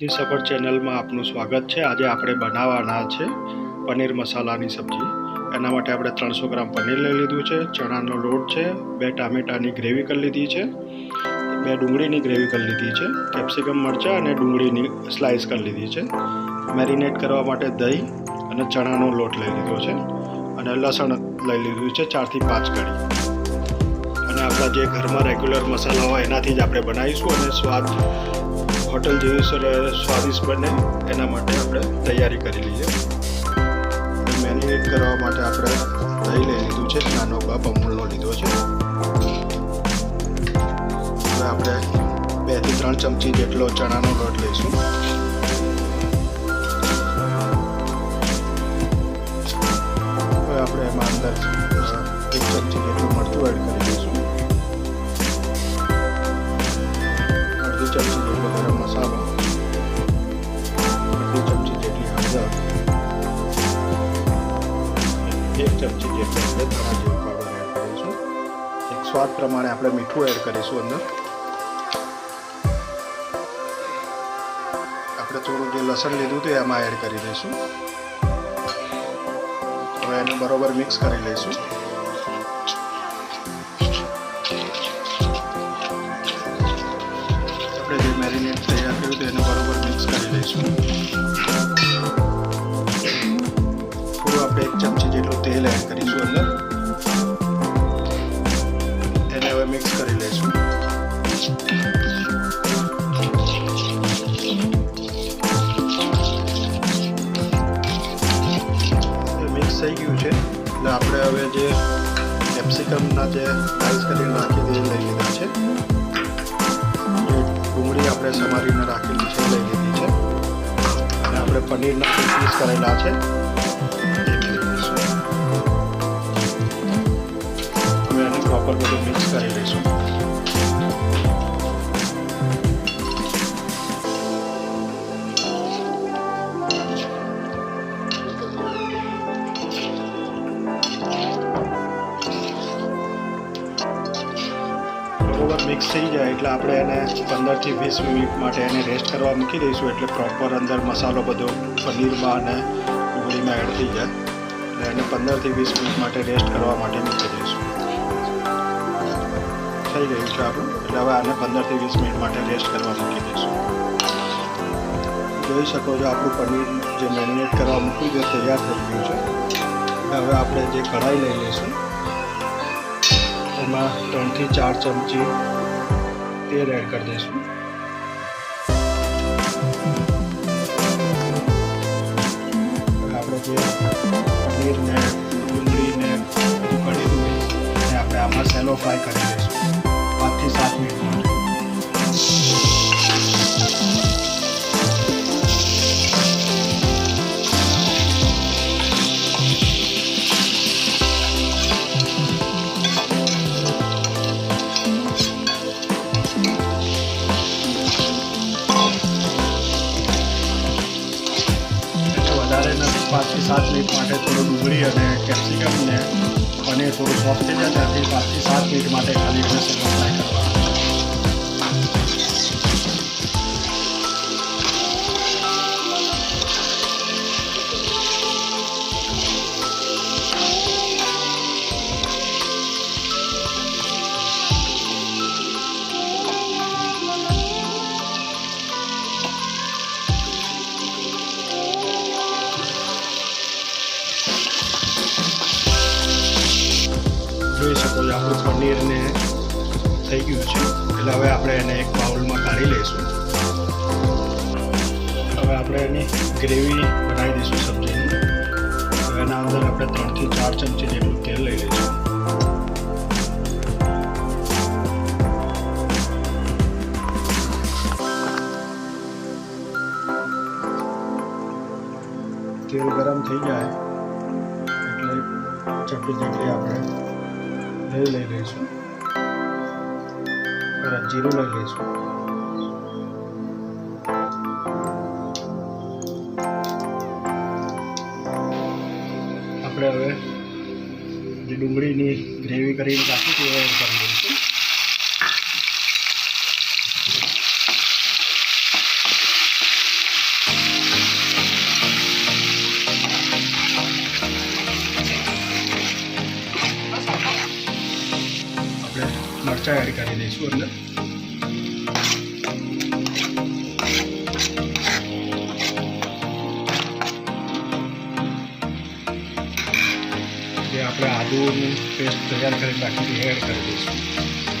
જી સફર ચેનલમાં આપનું સ્વાગત છે. આજે આપણે બનાવવાના છે પનીર મસાલાની સબ્જી. એના માટે આપણે ત્રણસો ગ્રામ પનીર લઈ લીધું છે. ચણાનો લોટ છે, બે ટામેટાની ગ્રેવી કરી લીધી છે, બે ડુંગળીની ગ્રેવી કરી લીધી છે, કેપ્સિકમ મરચાં અને ડુંગળીની સ્લાઇસ કરી લીધી છે. મેરિનેટ કરવા માટે દહીં અને ચણાનો લોટ લઈ લીધો છે અને લસણ લઈ લીધું છે ચારથી પાંચ કળી. અને આપણા જે ઘરમાં રેગ્યુલર મસાલા હોય એનાથી જ આપણે બનાવીશું અને સ્વાદ હોટલ જેવી સ્વાદિષ્ટ બને, એના માટે આપણે તૈયારી કરી લઈએ. મેરિનેટ કરવા માટે આપણે દહીં લઈ લીધું છે, નાનો કપ અમૂલનો લીધો છે. હવે આપણે બેથી ત્રણ ચમચી જેટલો ચણાનો લોટ લઈશું. હવે આપણે એમાં અંદર એક ચમચી જેટલું મરચું એડ કરી દઈશું સ્વાદ પ્રમાણે આપણે મીઠું એડ કરીશું અંદર આપણે થોડું જે લસણ લીધું હતું એમાં એડ કરી દઈશું હવે એને બરોબર મિક્સ કરી લઈશું આપણે જે મેરિનેટ તૈયાર કર્યું હતું એને બરોબર મિક્સ કરી લઈશું થોડું આપણે એક ચમચી જેટલું તેલ એડ કરીશું આપણે હવે જે કેપ્સિકમના જે સ્લાઇસ કરીને રાખી દે લઈ લીધા છે. ડુંગળી આપણે સમારીને રાખેલી છે, લઈ લીધી છે. અને આપણે પનીરના પીસ કરેલા છે. હવે એને પ્રોપર બધું મિક્સ કરી લઈશું. થઈ જાય એટલે આપણે એને પંદરથી વીસ મિનિટ માટે એને રેસ્ટ કરવા મૂકી દઈશું એટલે પ્રોપર અંદર મસાલો બધો પનીરમાં અને ડુંગળીમાં એડ થઈ જાય. એટલે એને પંદરથી વીસ મિનિટ માટે રેસ્ટ કરવા માટે મૂકી દઈશું. થઈ ગયું છે આપણું. એટલે હવે આને પંદરથી વીસ મિનિટ માટે રેસ્ટ કરવા મૂકી દઈશું. જોઈ શકો છો આપણું પનીર જે મેરિનેટ કરવા મૂકી દે, તૈયાર થઈ ગયું છે. હવે આપણે જે કઢાઈ લઈ લઈશું. એમાં ત્રણથી ચાર ચમચી તેલ એડ કરી દઈશું. આપણે જે પનીરને ડુંગળીને આપણે આમાં સેલો ફ્રાય કરી દઈશું. પાંચથી સાત મિનિટ માટે પાંચથી સાત મિનિટ માટે થોડું ડુંગળી અને કેપ્સિકમ ને પનીર થોડું સોફ્ટ થઈ જાય ત્યાંથી પાંચથી સાત મિનિટ માટે ખાલી એને જોઈ શકો છો, આપણું પનીરને થઈ ગયું છે. એટલે હવે આપણે એને એક બાઉલમાં કાઢી લઈશું. હવે આપણે એની ગ્રેવી બનાવી દઈશું સબ્જીની. હવે એના અંદર આપણે ત્રણથી ચાર ચમચી જેટલું તેલ લઈ લઈશું. તેલ ગરમ થઈ જાય. એટલે ચટણી જેટલી આપણે દહીં લઈ લઈશું. બરાબર જીરું લઈ લઈશું. આપણે હવે જે ડુંગળીની ગ્રેવી કરીને રાખી હતી એડ કરી દઈશું. મરચાં એડ કરી દઈશું અંદર જે આપણે આદુની પેસ્ટ તૈયાર કરી રાખી એ એડ કરી દઈશું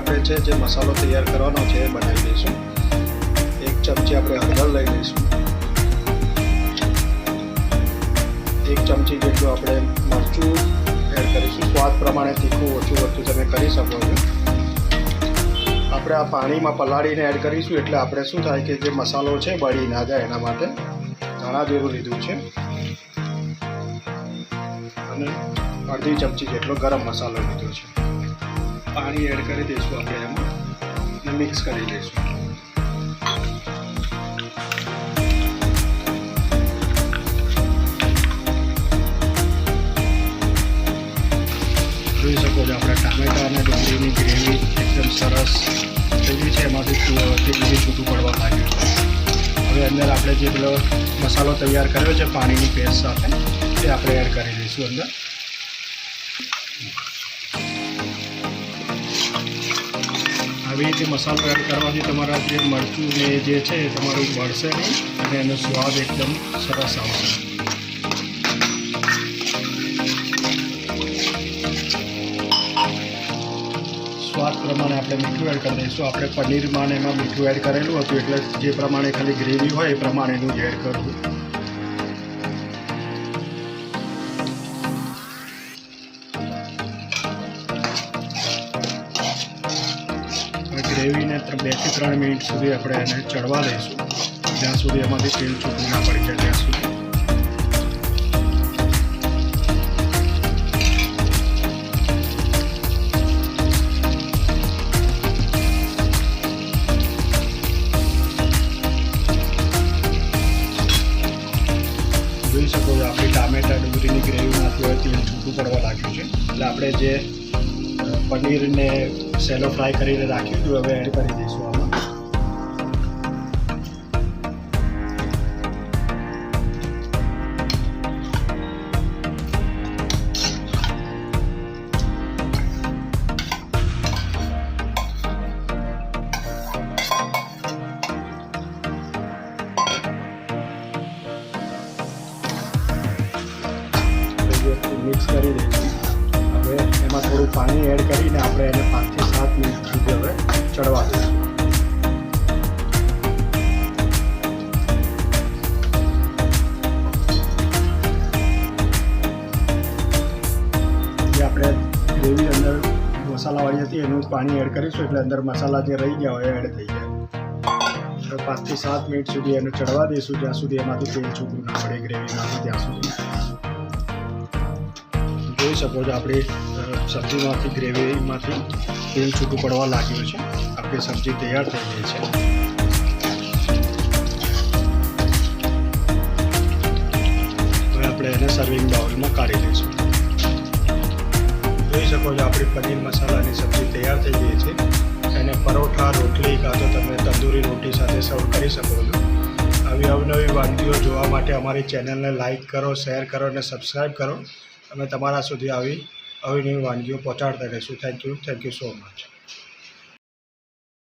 આપણે છે, જે મસાલો તૈયાર કરવાનો છે એ બનાવી દઈશું. એક ચમચી આપણે હળદર લઈ લઈશું. એક ચમચી જેટલું આપણે મરચું એડ કરીશું. સ્વાદ પ્રમાણે તીખું ઓછું ઓછું તમે કરી શકો છો. આપણે આ પાણીમાં પલાળીને એડ કરીશું એટલે આપણે શું થાય કે જે મસાલો છે બળી ના જાય એના માટે ધાણા જેવું લીધું છે. અને અડધી ચમચી જેટલો ગરમ મસાલો લીધો છે. પાણી એડ કરી દઈશું આપણે એમાં અને મિક્સ કરી દઈશું. જોઈ શકો છો આપણે ટામેટા અને ડુંગળીની ગ્રેવી એકદમ સરસ થઈ ગઈ છે. એમાંથી તેલ છૂટું પડવા લાગ્યું હવે અંદર આપણે જે પેલો મસાલો તૈયાર કર્યો છે પાણીની પેસ્ટ સાથે, તે આપણે એડ કરી દઈશું અંદર. આવી જે મસાલો એડ કરવાથી તમારા જે મરચું ને જે છે એ તમારું મળશે અને એનો સ્વાદ એકદમ સરસ આવશે. સ્વાદ પ્રમાણે આપણે મીઠું એડ કરી દઈશું. આપણે પનીરમાં ને એમાં મીઠું એડ કરેલું હતું એટલે જે પ્રમાણે ખાલી ગ્રેવી હોય એ પ્રમાણેનું જ એડ કરવું ત્ર- બેથી ત્રણ મિનિટ સુધી આપણે એને ચડવા દઈશું. જ્યાં સુધી એમાંથી તેલ છૂટું ના પડી જાય ત્યાં સુધી. પનીરને સેલો ફ્રાય કરીને રાખ્યું હતું હવે એડ કરી દઈશું હતી એનું પાણી એડ કરીશું એટલે અંદર મસાલા જે રહી ગયા હોય એડ થઈ જાય પાંચથી સાત મિનિટ સુધી એને ચડવા દઈશું, જ્યાં સુધી એમાંથી તેલ છૂટું ના પડે ગ્રેવીમાંથી ત્યાં સુધી. જોઈ શકો છો આપણી સબ્જીમાંથી ગ્રેવીમાંથી તેલ છૂટું પડવા લાગ્યું છે. આપણી સબ્જી તૈયાર થઈ ગઈ છે. આપણે એને સર્વિંગ બાઉલમાં કાઢી લઈશું. જોઈ શકો છો, આપણી પનીર મસાલાની સબ્જી તૈયાર થઈ ગઈ છે. એને પરોઠા, રોટલી કાં તો તમે તંદૂરી રોટી સાથે સર્વ કરી શકો છો. આવી અવનવી વાનગીઓ જોવા માટે અમારી ચેનલને લાઇક કરો, શેર કરો અને સબસ્ક્રાઈબ કરો. અમે તમારા સુધી આવી અવનવી વાનગીઓ પહોંચાડતા રહીશું. Thank you thank you so much